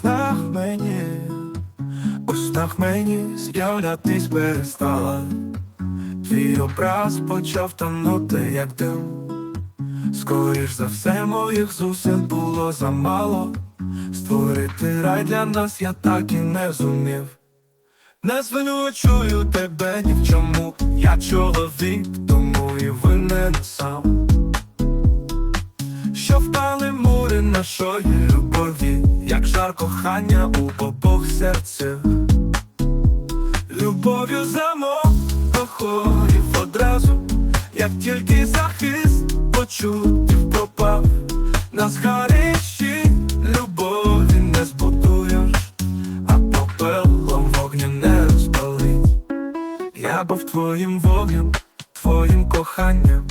снах мені, у снах мені з'являтись перестала. Твій образ почав тонути, як дим. Скоріш за все, моїх зусиль було замало. Створити рай для нас я так і не зумів. Не звинувачую тебе ні в чому. Я чоловік, тому і винен сам. Що впали мури нашої любові, як жар кохання у обох серцях. Любов'ю замок охорів одразу, як тільки захист почуттів пропав, на згарищі любові не збудуєш, а попелом вогню не розпалить. Я був твоїм вогнем, твоїм коханням,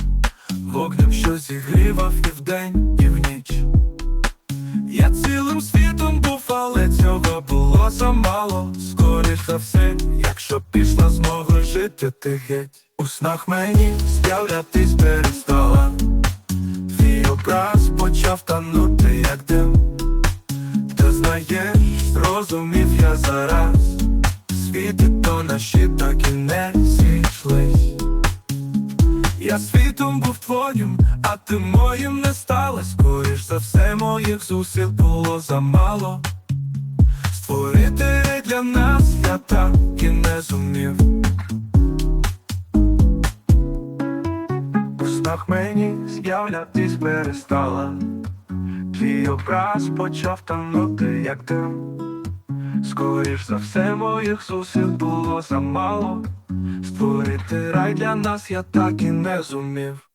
вогнем, що зігрівав змога ти геть. У снах мені з'являтись перестала. Твій образ почав танути, як дим. Ти знаєш, зрозумів я зараз. Світи то наші так і не зійшлись. Я світом був твоїм, а ти моїм не стала. Скоріш за все, моїх зусиль було замало. Створити для нас я так і не зумів. Снах мені з'являтись перестала. Твій образ почав тонути, як дим. Скоріш за все, моїх зусиль було замало. Створити рай для нас я так і не зумів.